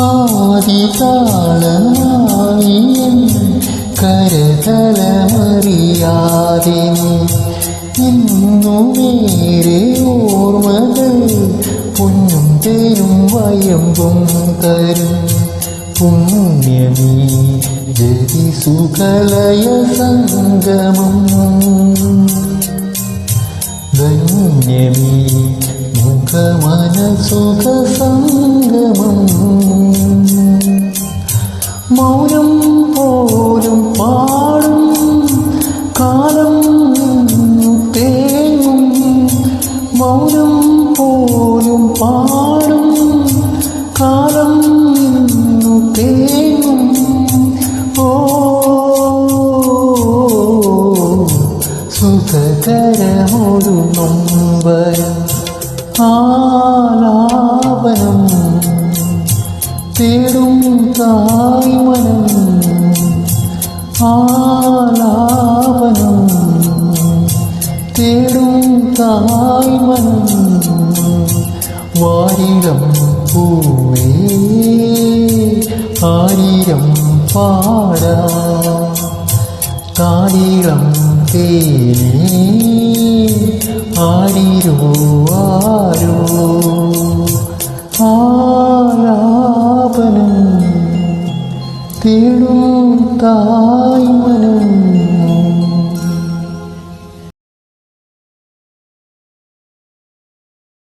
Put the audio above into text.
ആദിതാളമായിയൻ കരതലമറിയാതെ ഇന്നു വേറെ ഓർമ്മകൾ പൊന്നും തേരും വയമ്പും തരും. പുണ്യമീ ജതി സുകലയ സംഗമം. ധന്യമീ മുഖമന സുഖ സംഗമം മൗനം പോലും പാടും കാലം തേങ്ങും. മൗനം പോലും പാടും കാലം നിന്നു തേങ്ങും. ഓ സുഖകരമൊരു നൊമ്പരം ആലാപനം തേടും തായ്മനം ആലാപനം തേടും തായ്മനം വാരിരം പൂവേ ആരിരം പാടാ താരിളം തേനേ ആരിരോ ആരോ? ആലാപനം തേടും താ